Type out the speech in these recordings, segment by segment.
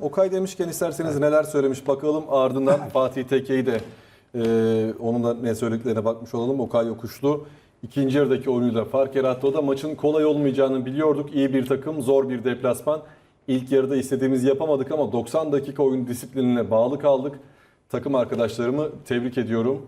Okay demişken isterseniz neler söylemiş bakalım. Ardından Fatih Teke'yi de e, onun da ne söylediklerine bakmış olalım. Okay Yokuşlu ikinci yarıdaki oyunuyla fark yarattı. O da maçın kolay olmayacağını biliyorduk. İyi bir takım, zor bir deplasman. İlk yarıda istediğimizi yapamadık ama 90 dakika oyun disiplinine bağlı kaldık. Takım arkadaşlarımı tebrik ediyorum.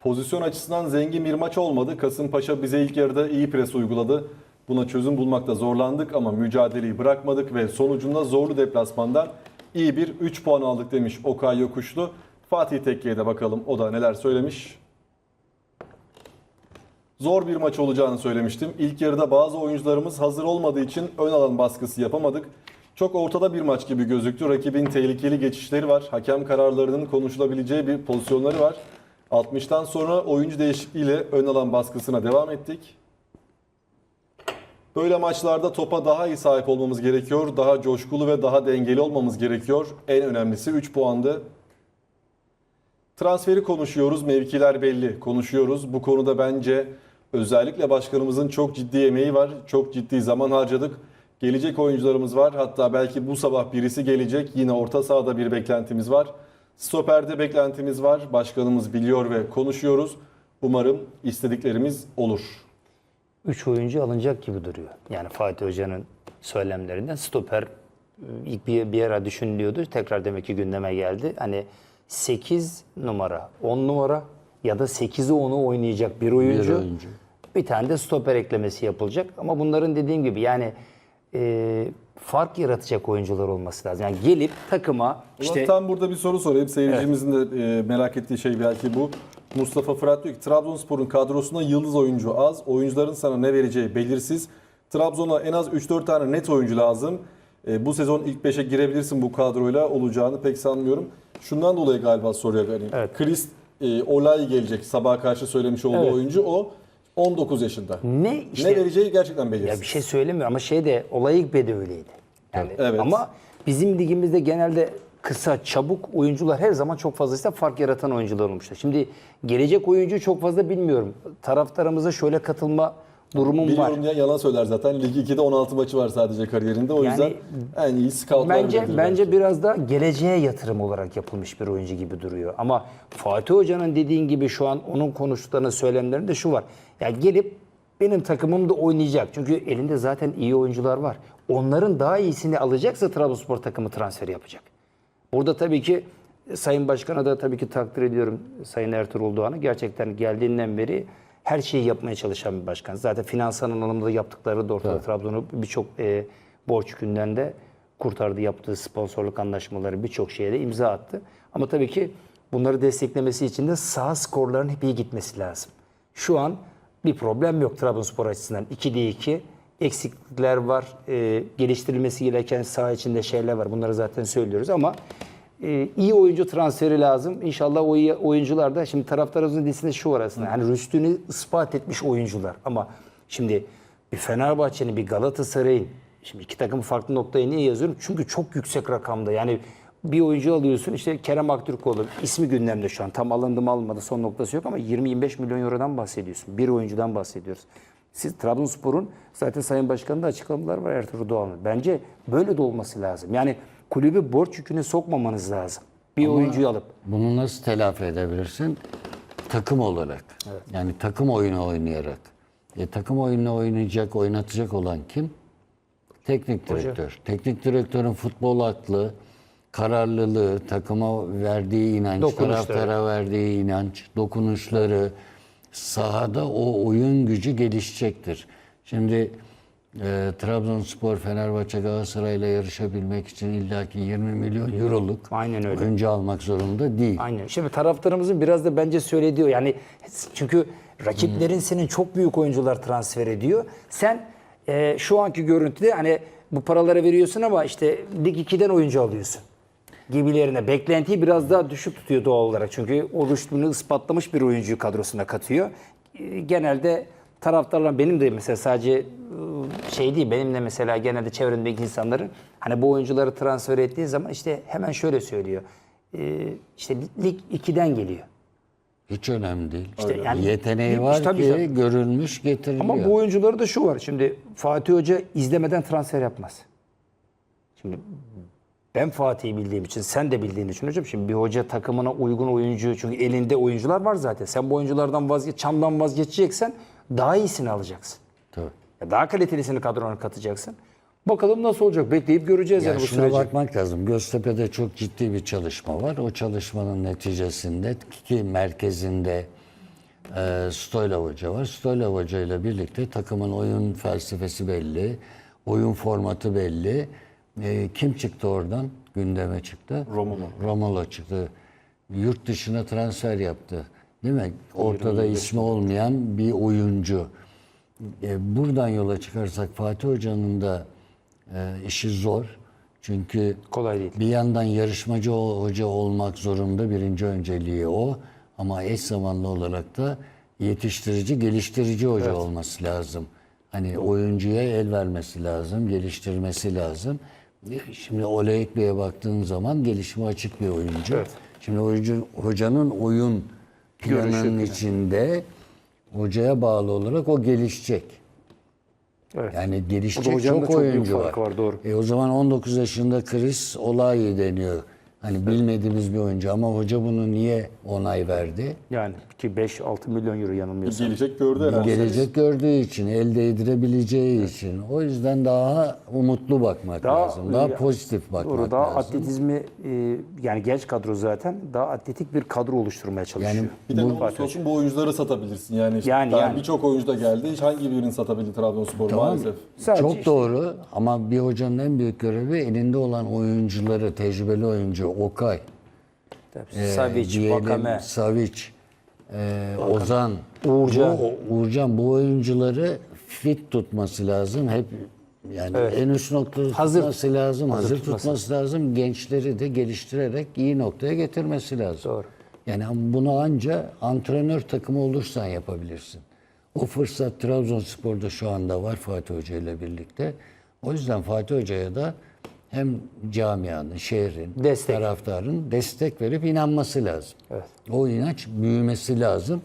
Pozisyon açısından zengin bir maç olmadı. Kasımpaşa bize ilk yarıda iyi pres uyguladı. Buna çözüm bulmakta zorlandık ama mücadeleyi bırakmadık ve sonucunda zorlu deplasmandan iyi bir 3 puan aldık demiş Okay Yokuşlu. Fatih Tekke'ye de bakalım o da neler söylemiş. Zor bir maç olacağını söylemiştim. İlk yarıda bazı oyuncularımız hazır olmadığı için ön alan baskısı yapamadık. Çok ortada bir maç gibi gözüktü. Rakibin tehlikeli geçişleri var. Hakem kararlarının konuşulabileceği bir pozisyonları var. 60'tan sonra oyuncu değişikliğiyle ön alan baskısına devam ettik. Böyle maçlarda topa daha iyi sahip olmamız gerekiyor. Daha coşkulu ve daha dengeli olmamız gerekiyor. En önemlisi 3 puandı. Transferi konuşuyoruz, mevkiler belli. Konuşuyoruz. Bu konuda bence özellikle başkanımızın çok ciddi emeği var. Çok ciddi zaman harcadık. Gelecek oyuncularımız var. Hatta belki bu sabah birisi gelecek. Yine orta sahada bir beklentimiz var. Stoper'de beklentimiz var. Başkanımız biliyor ve konuşuyoruz. Umarım istediklerimiz olur. 3 oyuncu alınacak gibi duruyor. Yani Fatih Hoca'nın söylemlerinden stoper e, ilk bir, bir ara düşünülüyordu. Tekrar demek ki gündeme geldi. Hani 8 numara, 10 numara ya da 8'i 10'u oynayacak bir oyuncu. Bir oyuncu. Bir tane de stoper eklemesi yapılacak. Ama bunların dediğim gibi yani e, fark yaratacak oyuncular olması lazım. Yani gelip takıma İşte tam burada bir soru sorayım. Seyircimizin de e, merak ettiği şey belki bu. Mustafa Fırat diyor ki Trabzonspor'un kadrosunda yıldız oyuncu az. Oyuncuların sana ne vereceği belirsiz. Trabzon'a en az 3-4 tane net oyuncu lazım. E, bu sezon ilk 5'e girebilirsin bu kadroyla olacağını pek sanmıyorum. Şundan dolayı galiba soruyor hani. Evet. Chris e, Olay gelecek. Sabaha karşı söylemiş olduğu Evet. oyuncu o. 19 yaşında. ne işte ne vereceği gerçekten belirsiz. Ya bir şey söylemiyor ama şey de olay ilk de öyleydi. Yani Evet. ama bizim ligimizde genelde kısa, çabuk oyuncular her zaman çok fazlasıyla fark yaratan oyuncular olmuşlar. Şimdi gelecek oyuncu çok fazla bilmiyorum. Taraftarımıza şöyle katılma durumum var. Biliyorum ya yalan söyler zaten. Lig 2'de 16 maçı var sadece kariyerinde. O Yani yüzden en iyi scoutlar Bence bilir bence biraz da geleceğe yatırım olarak yapılmış bir oyuncu gibi duruyor. Ama Fatih Hoca'nın dediğin gibi şu an onun konuştuklarının söylemlerinde şu var. Ya gelip benim takımım da oynayacak. Çünkü elinde zaten iyi oyuncular var. Onların daha iyisini alacaksa Trabzonspor takımı transfer yapacak. Burada tabii ki Sayın Başkan'a da tabii ki takdir ediyorum Sayın Ertuğrul Doğan'ı. Gerçekten geldiğinden beri her şeyi yapmaya çalışan bir başkan. Zaten finansal anlamda yaptıkları da ortada. Trabzon'u birçok e, borç yükünden de kurtardı. Yaptığı sponsorluk anlaşmaları birçok şeye de imza attı. Ama tabii ki bunları desteklemesi için de sağ skorların hep iyi gitmesi lazım. Şu an bir problem yok Trabzonspor açısından. 2'de 2 eksiklikler var. E, geliştirilmesi gereken saha içinde şeyler var. Bunları zaten söylüyoruz ama e, iyi oyuncu transferi lazım. İnşallah o iyi oyuncular da şimdi taraftarımızın listesinde şu var aslında. Hani rüştünü ispat etmiş oyuncular. Ama şimdi bir Fenerbahçe'nin bir Galatasaray'ın şimdi iki takım farklı noktaya niye yazıyorum? Çünkü çok yüksek rakamda. Yani bir oyuncu alıyorsun işte Kerem Aktürkoğlu ismi gündemde şu an. Tam alındı mı alınmadı son noktası yok ama 20-25 milyon eurodan bahsediyorsun. Bir oyuncudan bahsediyoruz. Siz Trabzonspor'un zaten Sayın Başkan'ın da açıklamalar var Ertuğrul Doğan'ın. Bence böyle de olması lazım. Yani kulübü borç yüküne sokmamanız lazım. Bir oyuncuyu alıp. Bunu nasıl telafi edebilirsin? Takım olarak. Yani takım oyunu oynayarak. E, takım oyunu oynayacak, oynatacak olan kim? Teknik direktör. Teknik direktörün futbol aklı, kararlılığı, takıma verdiği inanç, taraftara verdiği inanç, dokunuşları, sahada o oyun gücü gelişecektir. Şimdi e, Trabzonspor, Fenerbahçe, Galatasaray'la yarışabilmek için illaki 20 milyon euroluk Aynen öyle. oyuncu almak zorunda değil. Aynen. Şimdi taraftarımızın biraz da bence söylediği o. Yani çünkü rakiplerin senin çok büyük oyuncular transfer ediyor. Sen e, şu anki görüntüde hani bu paraları veriyorsun ama işte Lig 2'den oyuncu alıyorsun gibilerine. Beklentiyi biraz daha düşük tutuyor doğal olarak. Çünkü o rüştünü ispatlamış bir oyuncuyu kadrosuna katıyor. E, Genelde taraftarlar benim de mesela sadece e, şey değil benim de mesela genelde çevremdeki insanların hani bu oyuncuları transfer ettiği zaman işte hemen şöyle söylüyor. E, işte Lig 2'den geliyor. Hiç önemli değil. İşte yani- Yeteneği var tabii ki tabii. görülmüş getiriliyor. Ama bu oyuncuları da şu var. Şimdi Fatih Hoca izlemeden transfer yapmaz. Şimdi ben Fatih'i bildiğim için sen de bildiğini için hocam. Şimdi bir hoca takımına uygun oyuncu çünkü elinde oyuncular var zaten. Sen bu oyunculardan vazgeç, çamdan vazgeçeceksen daha iyisini alacaksın. Tabii. Ya daha kalitelisini kadrona katacaksın. Bakalım nasıl olacak bekleyip göreceğiz Ya yani bu şuna süreci. bakmak lazım. Göztepe'de çok ciddi bir çalışma var. O çalışmanın neticesinde ki merkezinde e, Stoylov Hoca var. Stoylov Hoca ile birlikte takımın oyun felsefesi belli, oyun formatı belli. E, kim çıktı oradan? Gündeme çıktı. Romulo. Romulo çıktı. Yurt dışına transfer yaptı. Değil mi? Ortada ismi olmayan bir oyuncu. E, buradan yola çıkarsak Fatih Hoca'nın da e, işi zor. Çünkü Kolay değil. bir yandan yarışmacı hoca olmak zorunda birinci önceliği o. Ama eş zamanlı olarak da yetiştirici, geliştirici hoca olması lazım. Hani oyuncuya el vermesi lazım, geliştirmesi lazım. Şimdi Oleyek Bey'e baktığın zaman gelişime açık bir oyuncu. Evet. Şimdi oyuncu, hocanın oyun planının Görüşü. içinde hocaya bağlı olarak o gelişecek. Evet. Yani gelişecek çok çok oyuncu var. var, doğru. E o zaman 19 yaşında Chris Olayi deniyor. Hani bilmediğimiz bir oyuncu ama hoca bunu niye onay verdi? Yani ki 5-6 milyon euro yanılmıyorsam. gelecek gördü herhalde. Gelecek gördüğü için, elde edirebileceği için. O yüzden daha umutlu bakmak Daha, lazım. Daha e, pozitif bakmak Doğru, daha lazım. atletizmi e, yani genç kadro zaten daha atletik bir kadro oluşturmaya çalışıyor. Yani Bir de ne olursa olsun bu oyuncuları satabilirsin. Yani, işte Yani- daha yani. birçok oyuncu da geldi. Hiç hangi birini satabildi Trabzonspor Tamam. maalesef. Sadece Çok işte- doğru ama bir hocanın en büyük görevi elinde olan oyuncuları, tecrübeli oyuncu Okay, e, Savic, diyelim, Vakame. Savic, e, Ozan, Uğurcan. Bu, Uğurcan bu oyuncuları fit tutması lazım. Hep yani en üst noktada Hazır. tutması lazım, hazır, tutması. tutması lazım. Gençleri de geliştirerek iyi noktaya getirmesi lazım. Doğru. Yani ama bunu anca antrenör takımı olursan yapabilirsin. O fırsat Trabzonspor'da şu anda var Fatih Hoca ile birlikte. O yüzden Fatih Hoca'ya da hem camianın, şehrin, Destek. taraftarın destek verip inanması lazım. Evet. O inanç büyümesi lazım.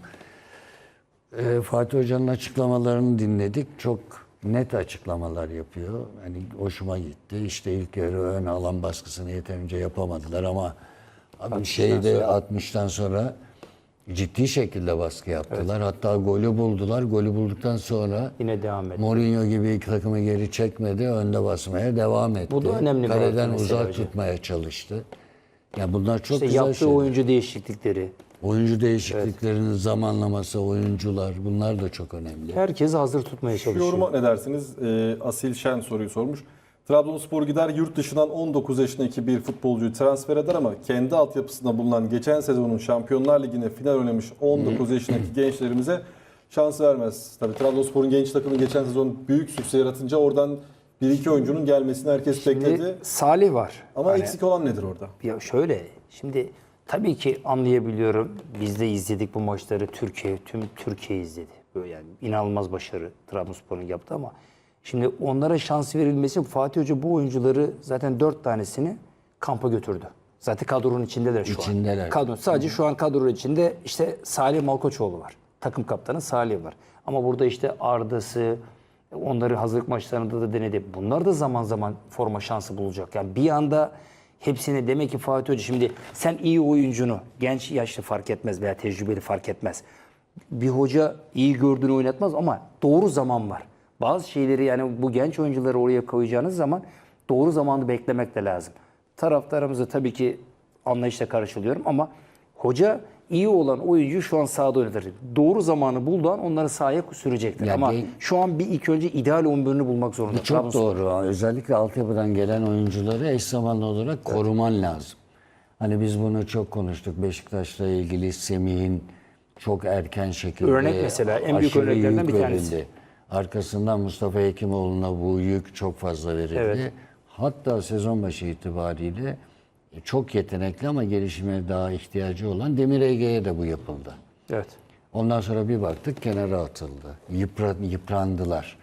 Ee, Fatih Hoca'nın açıklamalarını dinledik. Çok net açıklamalar yapıyor. Hani hoşuma gitti. İşte ilk yarı ön alan baskısını yeterince yapamadılar ama abi şeyde 60'tan sonra ciddi şekilde baskı yaptılar. Hatta golü buldular. Golü bulduktan sonra Yine devam etti. Mourinho gibi takımı geri çekmedi. Önde basmaya devam etti. Bu da önemli bir Kaleden mesela uzak hocam. tutmaya çalıştı. Ya bunlar çok İşte güzel yaptığı şeyler. oyuncu değişiklikleri. Oyuncu değişikliklerinin zamanlaması, oyuncular bunlar da çok önemli. Herkesi hazır tutmaya Şu çalışıyor. yoruma ne dersiniz? Ee, Asil Şen soruyu sormuş. Trabzonspor gider yurt dışından 19 yaşındaki bir futbolcuyu transfer eder ama kendi altyapısında bulunan geçen sezonun Şampiyonlar Ligi'ne final oynamış 19 yaşındaki gençlerimize şans vermez. Tabii Trabzonspor'un genç takımı geçen sezon büyük sükse yaratınca oradan bir iki oyuncunun gelmesini herkes bekledi. Şimdi Salih var. Ama Hani- eksik olan nedir orada? Ya şöyle, şimdi tabii ki anlayabiliyorum. Biz de izledik bu maçları. Türkiye, tüm Türkiye izledi. Böyle yani inanılmaz başarı Trabzonspor'un yaptı ama şimdi onlara şans verilmesi Fatih Hoca bu oyuncuları zaten dört tanesini kampa götürdü. Zaten kadronun içindeler şu İçindeler. an. Kadro, sadece şu an kadronun içinde işte Salih Malkoçoğlu var. Takım kaptanı Salih var. Ama burada işte Arda'sı, onları hazırlık maçlarında da denedi. Bunlar da zaman zaman forma şansı bulacak. Yani bir anda hepsini demek ki Fatih Hoca şimdi sen iyi oyuncunu genç yaşlı fark etmez veya tecrübeli fark etmez. Bir hoca iyi gördüğünü oynatmaz ama doğru zaman var. Bazı şeyleri yani bu genç oyuncuları oraya koyacağınız zaman doğru zamanı beklemek de lazım. Taraftarımıza tabii ki anlayışla karşılıyorum ama hoca iyi olan oyuncu şu an sahada oynatır. Doğru zamanı bulduğu an onları sahaya sürecektir. Ya ama gen- şu an bir ilk önce ideal 11'ini bulmak zorunda. Çok Trabzonspor. doğru. Özellikle altyapıdan gelen oyuncuları eş zamanlı olarak koruman lazım. Hani biz bunu çok konuştuk. Beşiktaş'la ilgili Semih'in çok erken şekilde Örnek mesela, en büyük yük bir tanesi. verildi. Arkasından Mustafa Hekimoğlu'na bu yük çok fazla verildi. Evet. Hatta sezon başı itibariyle çok yetenekli ama gelişime daha ihtiyacı olan Demir Ege'ye de bu yapıldı. Evet. Ondan sonra bir baktık kenara atıldı. Yıpra- yıprandılar.